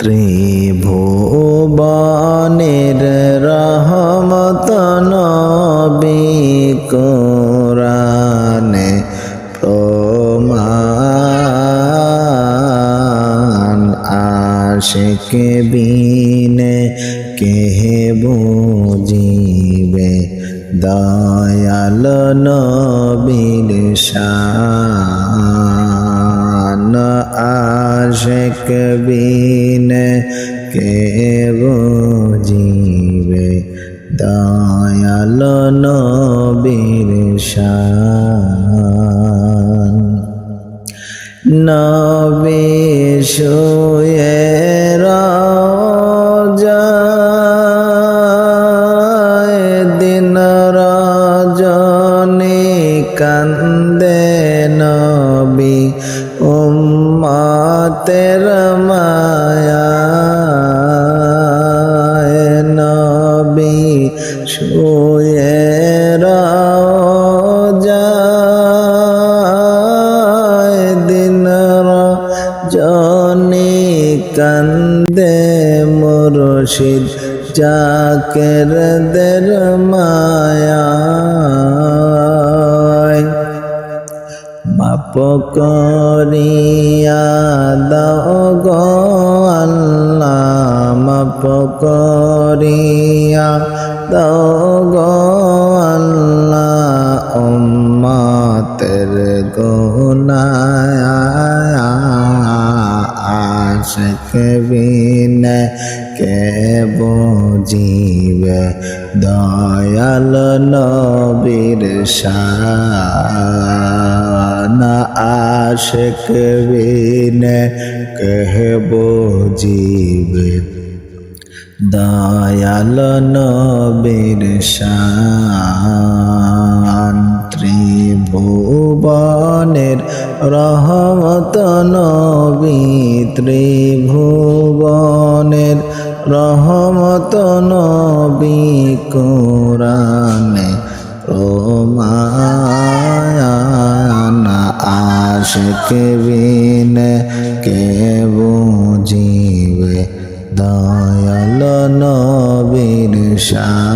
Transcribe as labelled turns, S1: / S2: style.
S1: ত্রিভুবনের রহমত নবী কোরআনে প্রমাণ আশিক বিনে কে বুঝিবে দয়াল নবীর শান। আশিক বিনে কে বুঝিবে দয়াল নবীর শান। নবে শুয়ে দিন রজনী কান্দে নবী উম্মাতের মায়া নবী শুয়ে রাজায় দিন রজনী কান্দে মুর্শিদ জাকের দের মায়া। মাপ করিয়া দাও গো আল্লাহ মাপ করিয়া দাও গো আল্লাহ, উম্মতের গুনায়া আশিক বিনে কে বুঝিবে দয়াল নবীর শান। আশক বিনে কহবো বুঝিবে দয়াল নবীর শান। রহমত নবী ত্রিভুবনের রহমত নবী কোরআনে প্রমাণ আশিক কে বুঝিবে দয়াল নবীর শান